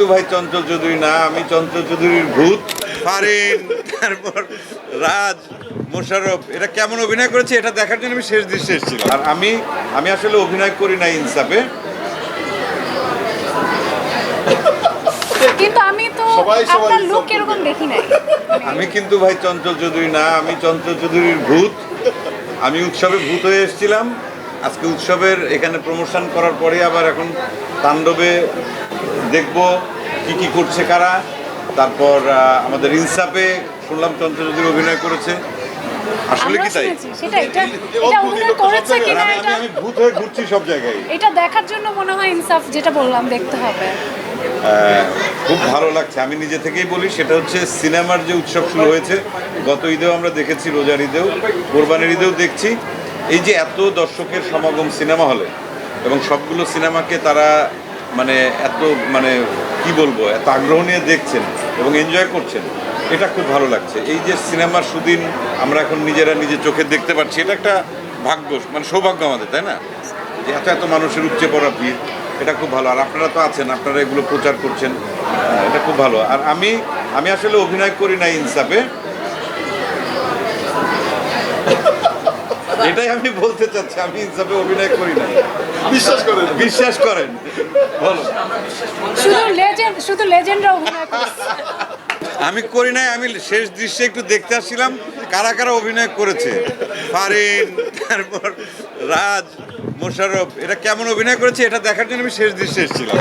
কিন্তু ভাই চঞ্চল চৌধুরী না আমি চঞ্চল চৌধুরীর ভূত। ফারিন। তারপর রাজ মোশারফ এটা কেমন অভিনয় করেছে এটা দেখার জন্য আমি শেষ দৃশ্যে এসেছিলাম। আর আমি আমি আসলে অভিনয় করি না ইনসাফে। কিন্তু আমি তো সবাই সবাই আপনার লুক এরকম দেখি নাই। আমি কিন্তু ভাই চঞ্চল চৌধুরী না আমি চঞ্চল চৌধুরীর ভূত। আমি উৎসবে ভূত হয়ে এসেছিলাম। আজকে উৎসবের এখানে প্রমোশন করার পরে আবার এখন তাণ্ডবে দেখব কি কি করছে কারা। তারপর আমাদের ইনসাফে শুনলাম চঞ্চল চৌধুরী অভিনয় করেছে। আসলে কি তাই? সেটা এটা এটা অভিনয় করেছে কিনা এটা আমি ভূত হয়ে ঘুরছি সব জায়গায়। এটা দেখার জন্য মনে হয় ইনসাফ যেটা বললাম দেখতে হবে। খুব ভালো লাগছে। আমি নিজে থেকেই বলি সেটা হচ্ছে সিনেমার যে উৎসব শুরু হয়েছে গত ঈদেও আমরা দেখেছি রোজার ঈদেও কোরবানির ঈদেও দেখছি। এই যে এত দর্শকের সমাগম সিনেমা হলে এবং সবগুলো সিনেমাকে তারা মানে এত মানে কি বলব, এত আগ্রহ নিয়ে দেখছেন এবং এনজয় করছেন, এটা খুব ভালো লাগছে। এই যে সিনেমার সুদিন আমরা এখন নিজেরা নিজে চোখে দেখতে পাচ্ছি, এটা একটা ভাগ্য মানে সৌভাগ্য আমাদের, তাই না? যে এত এত মানুষের উপচে পড়া ভিড়, এটা খুব ভালো। আর আপনারা তো আছেন, আপনারা এগুলো প্রচার করছেন এটা খুব ভালো। আর আমি আমি আসলে অভিনয় করি না ইনসাফে এটাই আমি বলতে চাচ্ছি আমি ইনসাফে অভিনয় করি না। বিশ্বাস করেন। বিশ্বাস করেন। বলো। শুধু লেজেন্ড শুধু লেজেন্ডরা অভিনয় আমি করি নাই আমি শেষ দৃশ্যে একটু দেখতে আসছিলাম কারা কারা অভিনয় করেছে? ফারিন তারপর রাজ মোশারফ এটা কেমন অভিনয় করেছে এটা দেখার জন্য আমি শেষ দৃশ্যে এসেছিলাম।